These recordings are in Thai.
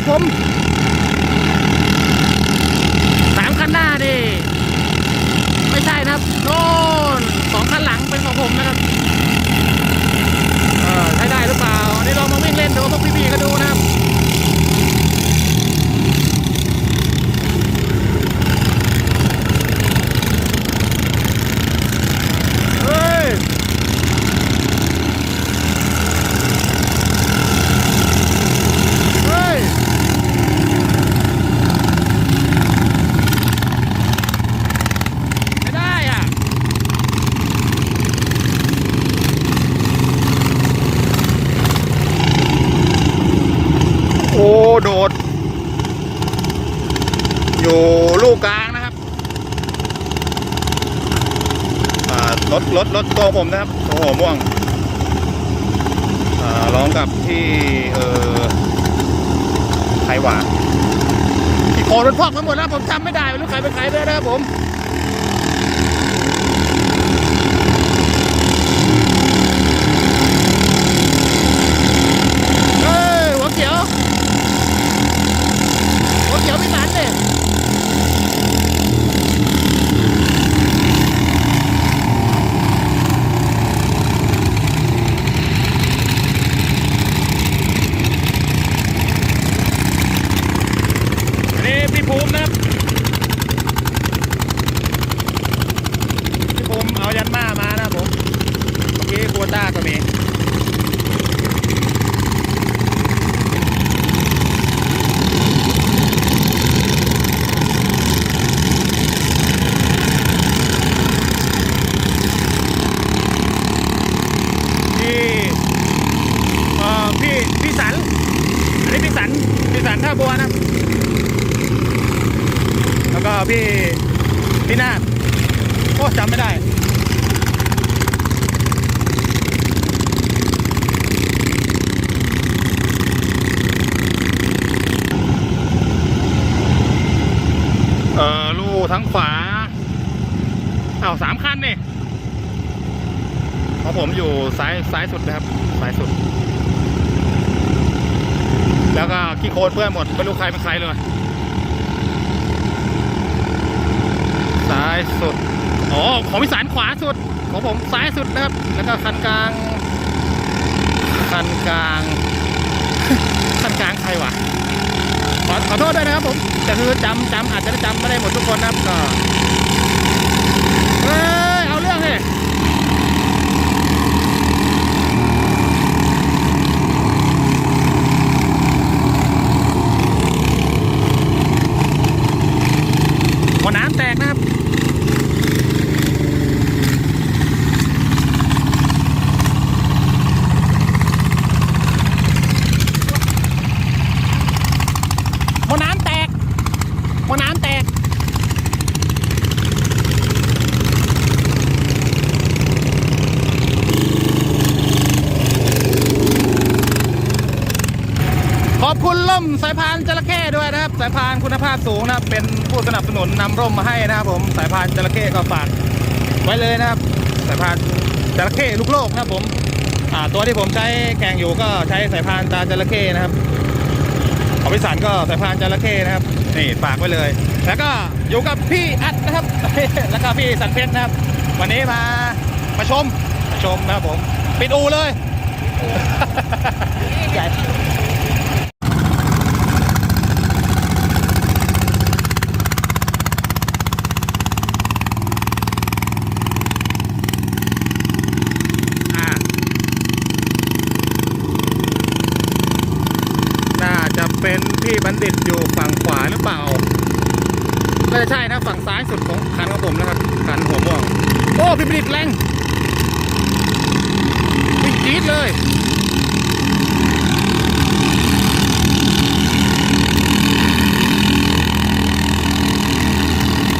ับผมสามคันหน้าดิไม่ใช่นะครับโน่นสองคันหลังเป็นของผมนะครับเออใช้ได้หรือเปล่าอันนี้ลองมาวิ่งเล่นดูพวกพี่ๆก็ดูนะครับ เฮ้ย เฮ้ย ไม่ได้อะ โอ้โดด อยู่ลูกกลางนะครับรถรถรถตัวผมนะครับตัวหัวม่วงร้องกับที่เออใครหวาที่โคนมันพอกมาหมดแล้วผมจำไม่ได้ไม่รู้ใครเป็นใครด้วยนะครับผมเฮ้ยหัวเขียวพี่สันเนี่ย อันนี้พี่ภูมินะครับ พี่ภูมิเอายันมามานะครับผม เมื่อกี้คัวต้าก็มี พี่เอ่อพี่พี่สัน อันนี้พี่สัน พี่สันท่าบัวนะครับ แล้วก็ พี่พี่นาฏโอ้จำไม่ได้ เออลูทั้งขวาอ้าสามคันนี่ของผมอยู่ซ้ายซ้ายสุดนะครับซ้ายสุด แล้วก็ขี้โคลนเปื้อนหมดไม่รู้ใครเป็นใครเลย ซ้ายสุด อ๋อ ของพิสารขวาสุด ของผมซ้ายสุดนะครับ แล้วก็คันกลาง คันกลาง คันกลางใครวะ ขอขอโทษด้วยนะครับผม แต่คือจำจำอาจจะจำไม่ได้หมดทุกคนนะครับก็เฮ้ย เอาเรื่องเลยหัวน้ำแตกนะครับ หัวน้ำแตกหัวน้ำแตก ขอบ คุณล่มสายพานจระเข้ด้วยนะครับ สายพานคุณภาพสูงนะครับ เป็นผู้สนับสนุนนำร่มมาให้นะครับ ผมสายพานจระเข้ก็ฝากไว้เลยนะครับ สายพานจระเข้ลูกโลกนะครับ ผมตัวที่ผมใช้แข่งอยู่ก็ใช้สายพานตาจระเข้นะครับของพิสารก็สายพานจระเข้นะครับนี่ฝากไว้เลย แล้วก็อยู่กับพี่อัดนะครับ แล้วก็พี่สันเพชรนะครับ วันนี้มามาชมมาชมนะครับผมปิดอูเลยใหญ่อ่า น่าจะ เป็นติดอยู่ฝั่งขวาหรือเปล่าน่าจะใช่นะฝั่งซ้ายสุดของคันของผมนะครับคันหัวม่วงโอ้พี่บัณฑิตแรงวิ่งจี๊ดเลย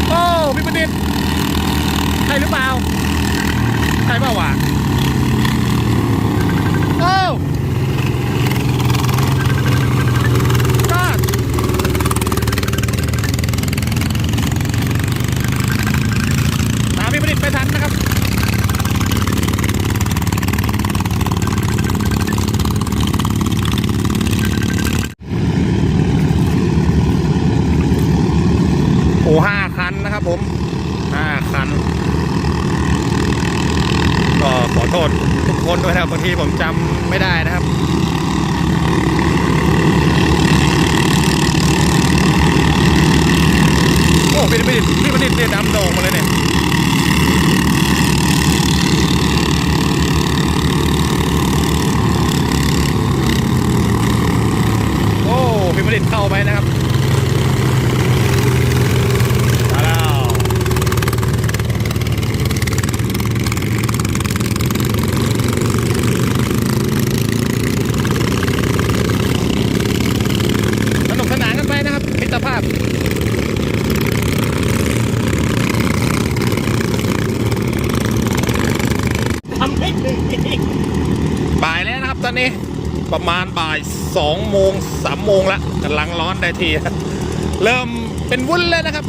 โอ้พี่บัณฑิตใช่หรือเปล่า ใช่เปล่าวะโอ้ ก็ตามพี่ประดิษฐ์ไปทันนะครับ ษทุกคนด้วยนะครับบางทีผมจำไม่ได้นะครับโอ้พี่ประดิษฐ์พี่ประดิษฐ์เนี่ยดำโด่งมาเลยเนี่ยโอ้พี่ประดิษฐ์เข้าไปนะครับมาแล้ว สนุกสนานกันไปนะครับมิตรภาพ ทำให้ถึงอีก บ่ายแล้วนะครับตอนนี้ ประมาณบ่ายสองโมงสามโมงละกำลังร้อนได้ที เริ่มเป็นวุ้นแล้วนะครับ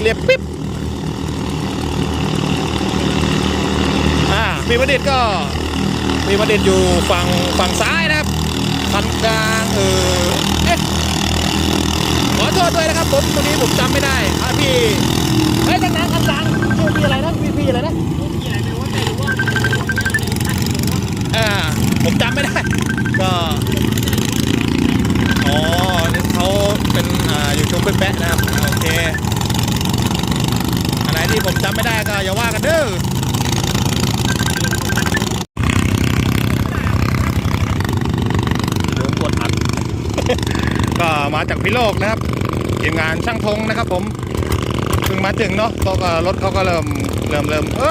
เรียบปิ๊บอ่ามีประดิษฐ์ก็มีประดิษฐ์อยู่ฝั่งฝั่งซ้ายนะครับคันกลางเออเอ๊ะขอโทษด้วยนะครับผมตัวนี้ผมจำไม่ได้อะพี่เฮ้ยดังๆคันกลางชื่อพี่อะไรนะพี่พี่อะไรนะ ใหญ่ไม่รู้แต่รู้ว่า อ่าผมจำไม่ได้ ก็ อ๋อนี่เขาเป็นอ่ายูทูบเป็ นแปะนะครับโอเคอันไหนที่ผมจำไม่ได้ก็อย่าว่ากันเด้อโดนกดอัดก็มาจากพิโลกนะครับทีมงานช่างธงนะครับ ผมเพิ่งมาถึงเนาะก็ก็รถเขาก็เริ่มเริ่มเริ่มเอ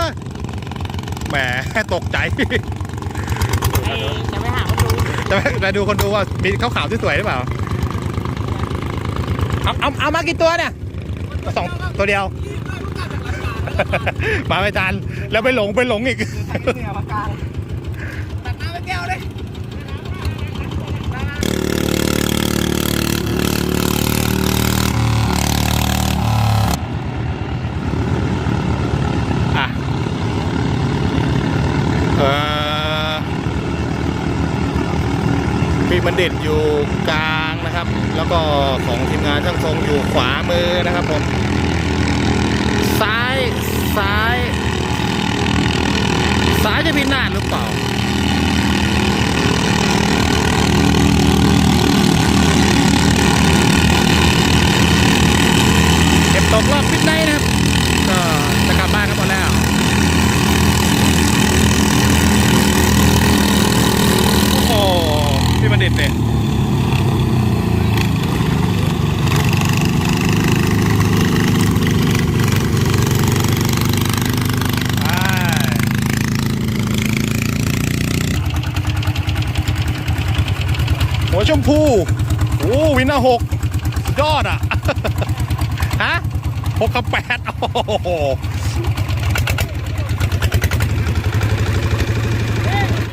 อแหมตกใจไอ้จะไปหาคนดูจะไปจะดูคนดูว่ามีขาวๆที่สวยหรือเปล่า เอาเอาเอามากี่ตัวเนี่ยสองตัวเดียว มาไม่ทันแล้วไปหลงไปหลงอีกเหนือปากกาตัดน้ำไปแก้วเลยอะเออพี่บัณฑิตอยู่กลาง นะครับ แล้วก็ของทีมงานช่างทรงอยู่ขวามือนะครับผม ซ้าย ซ้าย ซ้ายจะพินาศหรือเปล่า เก็บตกรอบพิดไนท์นะครับ ก็จะกลับบ้านกันหมดแล้ว โอ้โหพี่บัณฑิตเนี่ยไปหั วชมพูโอ้วินาหกยอดอะ ฮะหกกับแปดโอ้โห